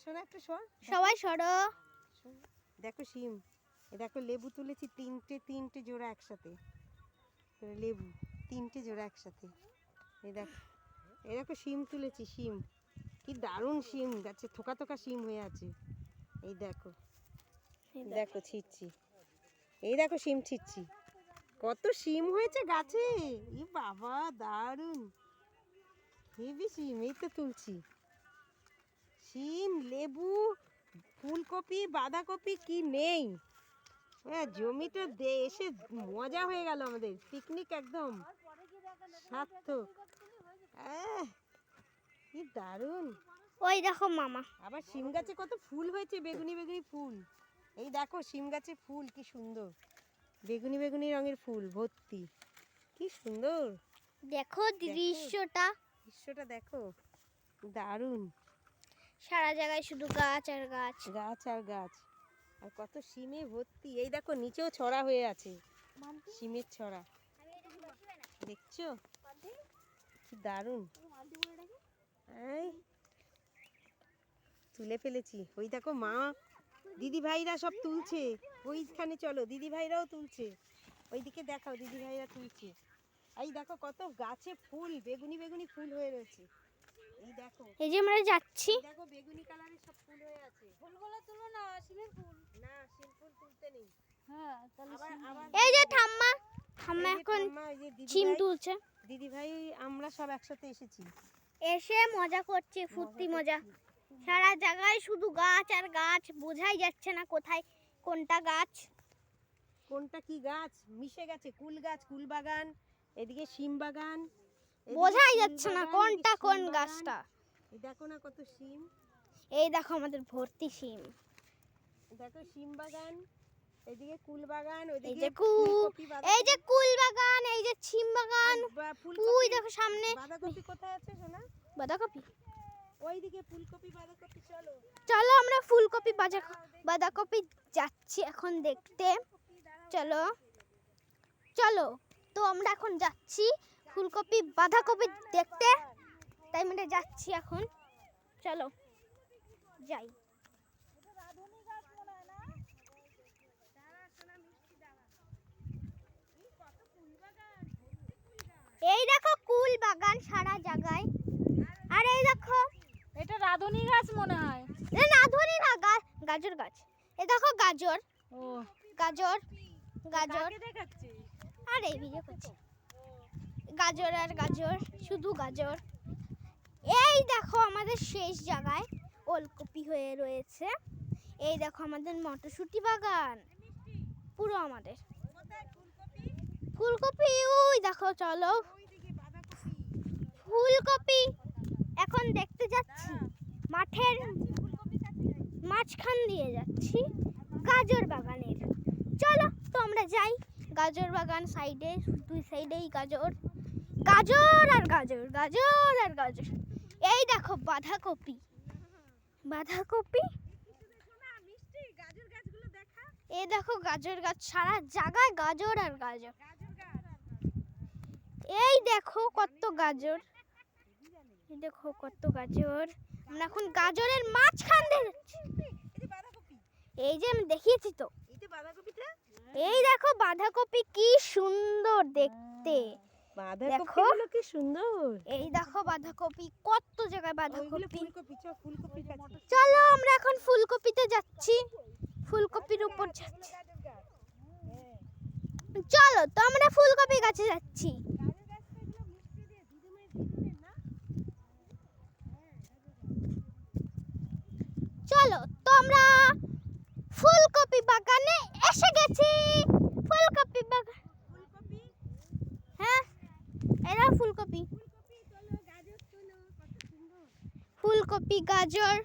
শোনা একটু সর সবাই সরো। দেখো শিম এ দেখো লেবু তুলেছি তিনটে তিনটে জোড়া একসাথে। লেবু তিনটে জোড়া একসাথে। এই দেখো এই দেখো শিম তুলেছি শিম। কি দারুণ শিম গাছে থোকা থোকা শিম হয়ে আছে। এই দেখো দেখো। ছিটছি। এই দেখো শিম ছিটছি। কত শিম হয়েছে গাছে। ই বাবা দারুণ। হেবি শিম এই তো তুলছি। শিম লেবু ফুলকপি বাঁধাকপি কি নেই? হ্যাঁ জমিটা দে এসে মজা হয়ে গেল আমাদের। পিকনিক একদম। সার্থক। কি দারুণ। ওই দেখো মামা। আবার শিম গাছে কত ফুল হয়েছে বেগুনি বেগুনি ফুল। এই দেখো শিম গাছে ফুল কি সুন্দর। বেগুনি বেগুনি রঙের ফুল ভর্তি। কি সুন্দর। দেখো। দৃশ্যটা। দৃশ্যটা দেখো। দারুণ। সারা জায়গায় শুধু গাছ আর গাছ। গাছ আর গাছ। আর কত সিমে ভর্তি। এই দেখো নিচেও ছড়া হয়ে আছে। সিমের ছড়া। দেখছ? কি দারুণ। এই তুলে ফেলেছি। ওই দেখো মা দিদি ভাইরা সব তুলছে। ওইখানে চলো দিদি ভাইরাও তুলছে। ওইদিকে দেখাও দিদি ভাইরা তুলছে। এই দেখো কত গাছে ফুল বেগুনি বেগুনি ফুল হয়ে রয়েছে। এই যে আমরা যাচ্ছি। দেখো বেগুনি কালারের সব ফুল হয়ে আছে। ফুলগুলো তুলো না শিমের ফুল। না শিম ফুল তুলতে নেই। হ্যাঁ এই যে ঠাম্মা ঠাম্মা এখন ভাই- তুলছে দিদি ভাই। আমরা সব একসাথে এসেছি। এসে মজা করছে ফুর্তি মজা। সারা জায়গায় শুধু গাছ আর গাছ বোঝাই যাচ্ছে না কোথায় কোনটা গাছ। কোনটা কি গাছ? মিশে গেছে কুল গাছ কুল বাগান এদিকে শিম বাগান। বোঝাই যাচ্ছে না কোনটা কোন গাছটা। এই দেখো না কত শিম এই দেখো আমাদের ভর্তি শিম দেখো শিম বাগান এদিকে কুল বাগান এই ওইদিকে যে কুল এই যে কুল বাগান এই যে ছিম বাগান। ওই দেখো সামনে। বাঁধাকপি কোথায় আছে সোনা? বাঁধাকপি। ওইদিকে ফুলকপি বাঁধাকপি চলো। চলো আমরা ফুলকপি বাজা বাঁধাকপি যাচ্ছি এখন দেখতে। চলো। চলো তো আমরা এখন যাচ্ছি ফুলকপি বাঁধাকপি দেখতে। তাই আমরা যাচ্ছি এখন। চলো যাই। এই দেখো কুল বাগান সারা জায়গায়। আর এই দেখো এটা রাধুনি গাছ মনে হয়। এ না ধরি না গাজর গাছ। এ দেখো গাজর। ও। গাজর গাজর। দেখাচ্ছি আর এই ভিডিও করছি। গাজর আর গাজর, শুধু গাজর। এই দেখো আমাদের শেষ জায়গায় ওলকপি হয়ে রয়েছে। এই দেখো আমাদের মটরশুঁটি বাগান। পুরো আমাদের। ফুলকপি, ওই দেখো, চলো। ফুলকপি, এখন দেখতে যাচ্ছি। মাঠের মাঝখান দিয়ে যাচ্ছি গাজর বাগানের। চলো তো আমরা যাই। গাজর বাগান সাইডে, দুই সাইডেই গাজর। গাজর আর গাজর গাজর আর গাজর। এই দেখো বাঁধাকপি। বাঁধাকপি? এই দেখো গাজর গাছ সারা জায়গায় গাজর আর গাজর। এই দেখো কত গাজর। এই দেখো কত গাজর। আমরা এখন গাজরের মাঝখান দিয়ে এই যে আমি দেখিয়েছি তো। এই এই দেখো বাঁধাকপি কি সুন্দর দেখতে। বাঁধাকপিগুলো কি সুন্দর? এই দেখো বাঁধাকপি কত জায়গায় বাঁধাকপি। ফুলকপি ফুলকপি চলো আমরা এখন ফুলকপিতে যাচ্ছি। ফুলকপির উপর যাচ্ছি। চলো তো আমরা ফুলকপি গাছে যাচ্ছি। চলো তো আমরা ফুলকপি বাগানে এসে গেছি ফুলকপি বাগান ফুলকপি হ্যাঁ এরা ফুলকপি ফুলকপি তোলো গাজর তোলো কত সুন্দর ফুলকপি গাজর।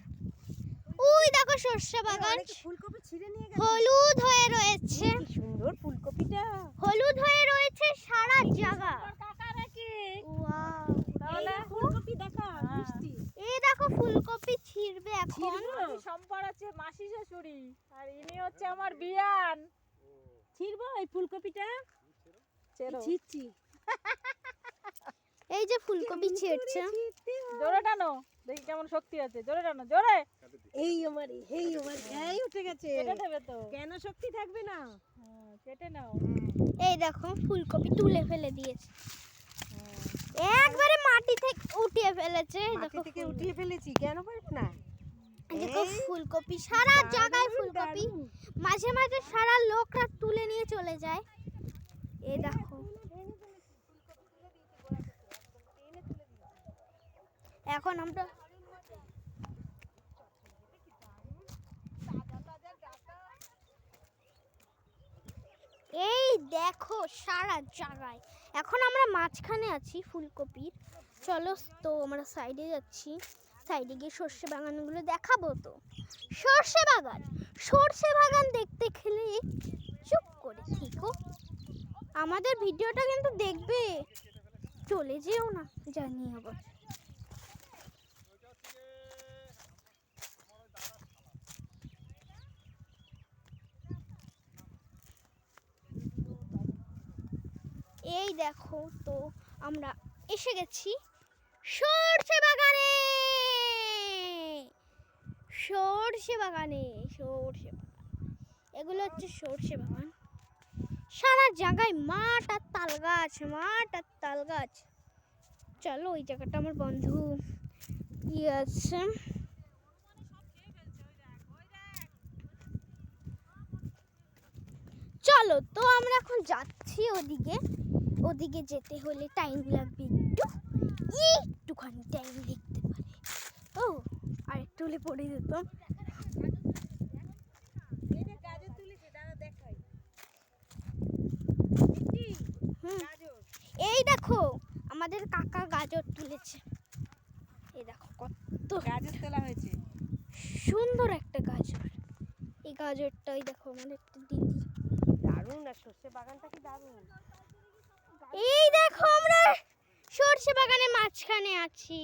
ওই দেখো সর্ষে বাগান। ফুলকপি ছিঁড়ে নিয়ে গেছে। হলুদ হয়ে রয়েছে। কি সুন্দর ফুলকপিটা। হলুদ হয়ে রয়েছে সারা জায়গা। কাকা নাকি? ওয়াও। তাহলে ফুলকপি দেখা মিষ্টি। এই দেখো ফুলকপি ছিড়বে এখন। সম্পর আছে মাসি শ্বশুরি আর ইনি হচ্ছে আমার বিয়ান। ছিড়বো এই ফুলকপিটা? ছিঁড়ছি। এই যে ফুলকপি ছিঁড়ছে। জোরে টানো দেখি কেমন শক্তি আছে। জোরে টানো জোরে! এই আমার এই আমার এই উঠে গেছে। কেটে দেবে তো। কেন শক্তি থাকবে না? হ্যাঁ, কেটে নাও। এই দেখো ফুলকপি তুলে ফেলে দিয়েছে। হ্যাঁ। একবারে মাটি থেকে উঠিয়ে ফেলেছে মাটি দেখো থেকে উঠিয়ে ফেলেছি কেন পারব না? দেখো ফুলকপি সারা জায়গায় ফুলকপি। মাঝে মাঝে সারা লোকরা তুলে নিয়ে চলে যায়। এই দেখো এখন আমরা এই দেখো সারা জায়গায়। এখন আমরা মাঝখানে আছি ফুলকপির। চলো, তো আমরা সাইডে যাচ্ছি। সাইডে গিয়ে সর্ষে বাগানগুলো দেখাবো তো। সর্ষে বাগান। সর্ষে বাগান দেখতে খেলে চুপ করে থেকো। আমাদের ভিডিওটা কিন্তু দেখবে। চলে যেও না জানি আবার। এই দেখো তো, আমরা এসে গেছি সর্ষে বাগানে। সর্ষে বাগানে, সর্ষে বাগান। এগুলো হচ্ছে সর্ষে বাগান। সারা জায়গায় মাঠ আর তাল গাছ, মাঠ আর তাল গাছ। চলো, ওই জায়গাটা আমার বন্ধু ইয়ে আছে। চলো, তো আমরা এখন যাচ্ছি ওদিকে। ওদিকে যেতে হলে টাইম লাগবে একটু একটুখানি টাইম দেখতে পারে। ও আর একটু হলে পড়ে যেতাম। এই যে গাজর তুলেছে দাদা দেখাই হুম গাজর এই দেখো আমাদের কাকা গাজর তুলেছে। এই দেখো কত গাজর তোলা হয়েছে। সুন্দর একটা গাজর। এই গাজরটা ওই দেখো আমাদের একটা দিদি। দারুণ আর সর্ষে বাগানটা কি দারুণ। এই দেখো আমরা সর্ষে বাগানের মাঝখানে আছি।